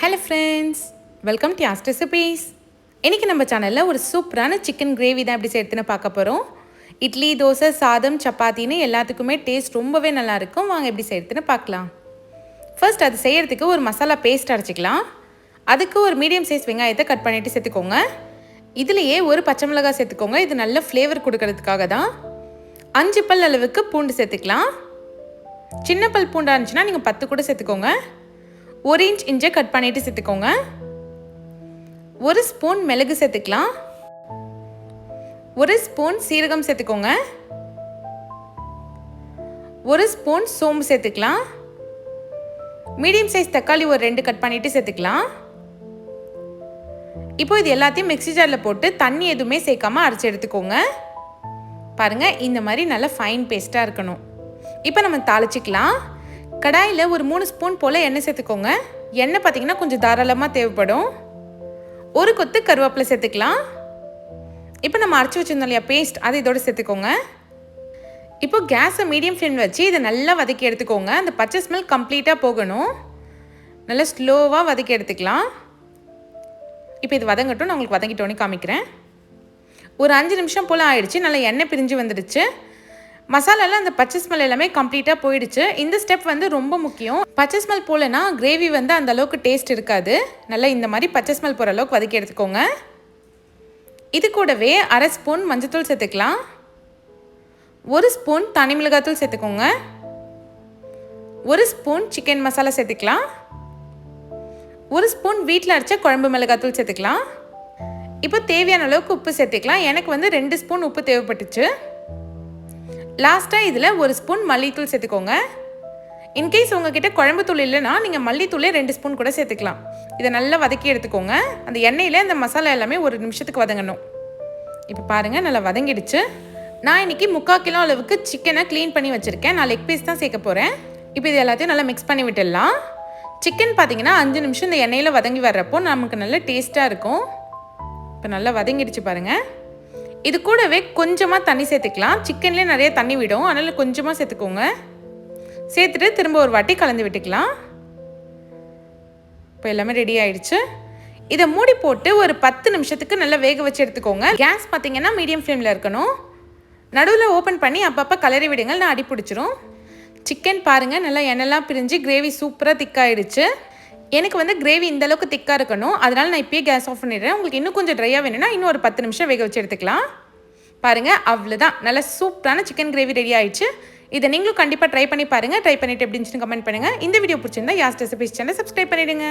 Hello friends welcome to ஆஸ்ட் recipes இன்றைக்கி நம்ம சேனலில் ஒரு சூப்பரான சிக்கன் கிரேவி தான் எப்படி சேர்த்துன்னு பார்க்க போகிறோம் இட்லி தோசை சாதம் சப்பாத்தின்னு எல்லாத்துக்குமே டேஸ்ட் ரொம்பவே நல்லாயிருக்கும் வாங்க எப்படி சேர்த்துன்னு பார்க்கலாம். ஃபர்ஸ்ட் அது செய்கிறதுக்கு ஒரு மசாலா பேஸ்ட் அரைச்சிக்கலாம். அதுக்கு ஒரு மீடியம் சைஸ் வெங்காயத்தை கட் பண்ணிவிட்டு சேர்த்துக்கோங்க. இதுலேயே ஒரு பச்சை மிளகாய் சேர்த்துக்கோங்க. இது நல்ல ஃப்ளேவர் கொடுக்கறதுக்காக தான். அஞ்சு பல் அளவுக்கு பூண்டு சேர்த்துக்கலாம். சின்ன பல் பூண்டாக இருந்துச்சுன்னா நீங்கள் பத்து கூட சேர்த்துக்கோங்க. ஒரு இன்ச் இஞ்சை கட் பண்ணிவிட்டு சேர்த்துக்கோங்க. ஒரு ஸ்பூன் மிளகு சேர்த்துக்கலாம். ஒரு ஸ்பூன் சீரகம் சேர்த்துக்கோங்க. ஒரு ஸ்பூன் சோம்பு சேர்த்துக்கலாம். மீடியம் சைஸ் தக்காளி ஒரு ரெண்டு கட் பண்ணிவிட்டு சேர்த்துக்கலாம். இப்போ இது எல்லாத்தையும் மிக்ஸி ஜாரில் போட்டு தண்ணி எதுவுமே சேர்க்காம அரைச்சி எடுத்துக்கோங்க. பாருங்கள் இந்த மாதிரி நல்லா ஃபைன் பேஸ்ட்டாக இருக்கணும். இப்போ நம்ம தாளிச்சிக்கலாம். கடாயில் ஒரு மூணு ஸ்பூன் போல் எண்ணெய் சேர்த்துக்கோங்க. எண்ணெய் பார்த்தீங்கன்னா கொஞ்சம் தாராளமாக தேவைப்படும். ஒரு கொத்து கருவேப்பிலை சேர்த்துக்கலாம். இப்போ நம்ம அரைச்சி வச்சிருந்தோம் இல்லையா பேஸ்ட் அதை இதோடு சேர்த்துக்கோங்க. இப்போ கேஸை மீடியம் ஃப்ளேம் வச்சு இதை நல்லா வதக்கி எடுத்துக்கோங்க. அந்த பச்சை ஸ்மெல் கம்ப்ளீட்டாக போகணும். நல்லா ஸ்லோவாக வதக்கி எடுத்துக்கலாம். இப்போ இது வதங்கட்டும் நான் உங்களுக்கு வதங்கிட்டோன்னே காமிக்கிறேன். ஒரு அஞ்சு நிமிஷம் போல் ஆயிடுச்சு நல்லா எண்ணெய் பிரிஞ்சு வந்துடுச்சு. மசாலாவில் அந்த பச்சை ஸ்மெல் எல்லாமே கம்ப்ளீட்டாக போயிடுச்சு. இந்த ஸ்டெப் வந்து ரொம்ப முக்கியம். பச்சை ஸ்மெல் போலனா கிரேவி வந்து அந்த அளவுக்கு டேஸ்ட் இருக்காது. நல்லா இந்த மாதிரி பச்சை ஸ்மெல் போகிற அளவுக்கு வதக்கி எடுத்துக்கோங்க. இது கூடவே அரை ஸ்பூன் மஞ்சத்தூள் சேர்த்துக்கலாம். ஒரு ஸ்பூன் தனி மிளகாத்தூள் சேர்த்துக்கோங்க. ஒரு ஸ்பூன் சிக்கன் மசாலா சேர்த்துக்கலாம். ஒரு ஸ்பூன் வீட்டில் அரைச்ச குழம்பு மிளகாத்தூள் சேர்த்துக்கலாம். இப்போ தேவையான அளவுக்கு உப்பு சேர்த்துக்கலாம். எனக்கு வந்து ரெண்டு ஸ்பூன் உப்பு தேவைப்பட்டுச்சு. லாஸ்ட்டாக இதில் ஒரு ஸ்பூன் மல்லித்தூள் சேர்த்துக்கோங்க. இன்கேஸ் உங்ககிட்ட குழம்பு தூள் இல்லைன்னா நீங்கள் மல்லித்தூளே ரெண்டு ஸ்பூன் கூட சேர்த்துக்கலாம். இதை நல்லா வதக்கி எடுத்துக்கோங்க. அந்த எண்ணெயில் அந்த மசாலா எல்லாமே ஒரு நிமிஷத்துக்கு வதங்கணும். இப்போ பாருங்கள் நல்லா வதங்கிடுச்சு. நான் இன்றைக்கி முக்கால் கிலோ அளவுக்கு சிக்கனை க்ளீன் பண்ணி வச்சுருக்கேன். நான் லெக் பீஸ் தான் சேர்க்க போகிறேன் இப்போ இது எல்லாத்தையும் நல்லா மிக்ஸ் பண்ணி விட்டுடலாம். சிக்கன் பார்த்தீங்கன்னா அஞ்சு நிமிஷம் இந்த எண்ணெயில் வதங்கி வர்றப்போ நமக்கு நல்ல டேஸ்ட்டாக இருக்கும். இப்போ நல்லா வதங்கிடுச்சு பாருங்கள் இது கூடவே கொஞ்சமாக தண்ணி சேர்த்துக்கலாம். சிக்கன்லேயே நிறைய தண்ணி விடும். அதனால் கொஞ்சமாக சேர்த்துக்கோங்க. சேர்த்துட்டு திரும்ப ஒரு வாட்டி கலந்து விட்டுக்கலாம். இப்போ எல்லாமே ரெடி ஆயிடுச்சு. இதை மூடி போட்டு ஒரு பத்து நிமிஷத்துக்கு நல்லா வேக வச்சு எடுத்துக்கோங்க. கேஸ் பார்த்தீங்கன்னா மீடியம் ஃப்ளேமில் இருக்கணும். நடுவில் ஓப்பன் பண்ணி அப்பப்போ கலரி விடுங்க நான் அடி பிடிச்சிரும் சிக்கன் பாருங்கள் நல்லா எண்ணெய்லாம் பிரிஞ்சு கிரேவி சூப்பராக திக்காயிடுச்சு எனக்கு வந்து கிரேவி இந்த அளவுக்கு திக்காக இருக்கணும். அதனால் நான் இப்போயே கேஸ் ஆஃப் பண்ணிடுறேன். உங்களுக்கு இன்னும் கொஞ்சம் ட்ரையாக வேணும்னா இன்னும் ஒரு பத்து நிமிஷம் வேக வச்சு எடுத்துக்கலாம். பாருங்கள் அவ்வளோதான் நல்லா சூப்பரான சிக்கன் கிரேவி ரெடி ஆயிடுச்சு. இதை நீங்களும் கண்டிப்பாக ட்ரை பண்ணி பாருங்கள் ட்ரை பண்ணிவிட்டு எப்படி இருந்துச்சுன்னு கமெண்ட் பண்ணுங்கள் இந்த வீடியோ பிடிச்சிருந்தா யாஸ் ரெசிபிஸ் சேனல் சப்ஸ்கிரைப் பண்ணிவிடுங்க